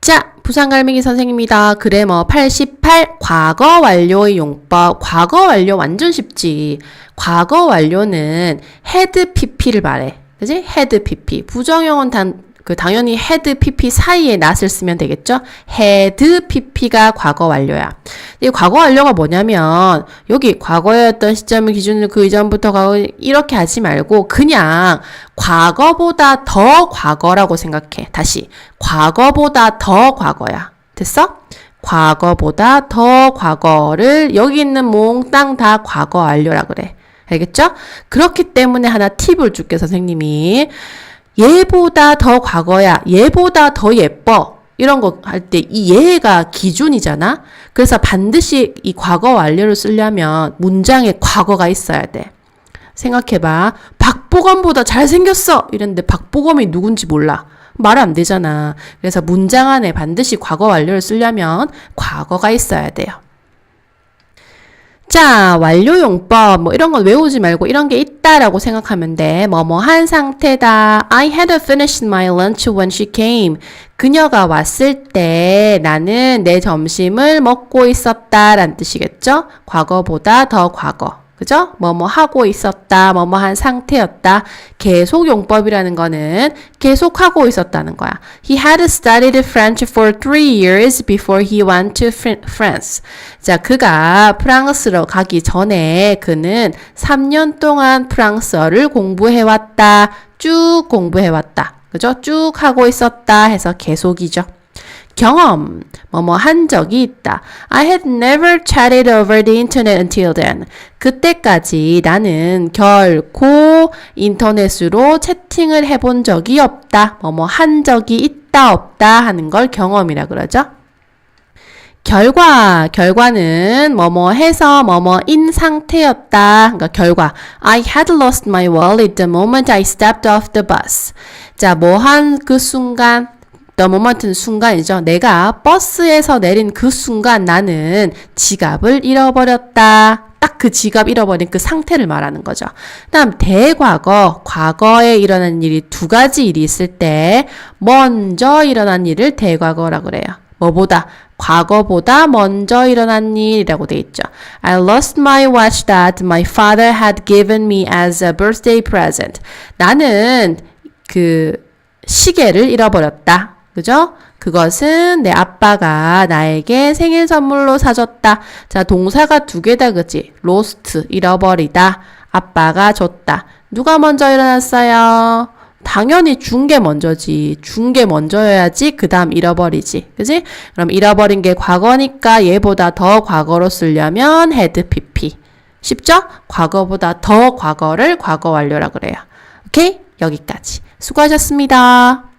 자, 부산갈매기 선생님이다. 그래머 88 과거 완료의 용법. 과거 완료 완전 쉽지. 과거 완료는 had pp를 말해. 그지? had pp. 부정형은 단, 그 당연히 had pp 사이에 not을 쓰면 되겠죠? had pp가 과거 완료야. 이 과거 완료가 뭐냐면 여기 과거였던 시점을 기준으로 그 이전부터 과거 이렇게 하지 말고 그냥 과거보다 더 과거라고 생각해. 다시 과거보다 더 과거야. 됐어? 과거보다 더 과거를 여기 있는 몽땅 다 과거 완료라 그래. 알겠죠? 그렇기 때문에 하나 팁을 줄게 선생님이 얘보다 더 과거야. 얘보다 더 예뻐. 이런 거 할 때이 얘가 기준이잖아. 그래서 반드시 이 과거 완료를 쓰려면 문장에 과거가 있어야 돼. 생각해봐. 박보검보다 잘생겼어! 이랬는데 박보검이 누군지 몰라. 말 안 되잖아. 그래서 문장 안에 반드시 과거 완료를 쓰려면 과거가 있어야 돼요. 자, 완료용법, 뭐 이런 건 외우지 말고 이런 게 있다라고 생각하면 돼. 뭐뭐 한 상태다. I had finished my lunch when she came. 그녀가 왔을 때 나는 내 점심을 먹고 있었다. 라는 뜻이겠죠? 과거보다 더 과거. 그죠? 뭐뭐 하고 있었다, 뭐뭐 한 상태였다. 계속 용법이라는 거는 계속 하고 있었다는 거야. He had studied French for three years before he went to Fr- France. 자, 그가 프랑스로 가기 전에 그는 3년 동안 프랑스어를 공부해왔다. 쭉 공부해왔다. 그죠? 쭉 하고 있었다 해서 계속이죠. 경험, 뭐뭐 한 적이 있다. I had never chatted over the internet until then. 그때까지 나는 결코 인터넷으로 채팅을 해본 적이 없다. 뭐뭐 한 적이 있다, 없다 하는 걸 경험이라 그러죠. 결과, 결과는 뭐뭐 해서 뭐뭐인 상태였다. 그러니까 결과. I had lost my wallet the moment I stepped off the bus. 자, 뭐 한 그 순간, the moment는 순간이죠. 내가 버스에서 내린 그 순간 나는 지갑을 잃어버렸다. 딱 그 지갑 잃어버린 그 상태를 말하는 거죠. 다음 대과거, 과거에 일어난 일이 두 가지 일이 있을 때 먼저 일어난 일을 대과거라 그래요. 뭐보다 과거보다 먼저 일어난 일이라고 돼 있죠. I lost my watch that my father had given me as a birthday present. 나는 그 시계를 잃어버렸다. 그죠? 그것은 내 아빠가 나에게 생일 선물로 사줬다. 자, 동사가 두 개다, 그지? lost, 잃어버리다. 아빠가 줬다. 누가 먼저 일어났어요? 당연히 준 게 먼저지. 준 게 먼저여야지 그 다음 잃어버리지. 그지? 그럼 잃어버린 게 과거니까 얘보다 더 과거로 쓰려면 had pp. 쉽죠? 과거보다 더 과거를 과거 완료라 그래요. 오케이? 여기까지. 수고하셨습니다.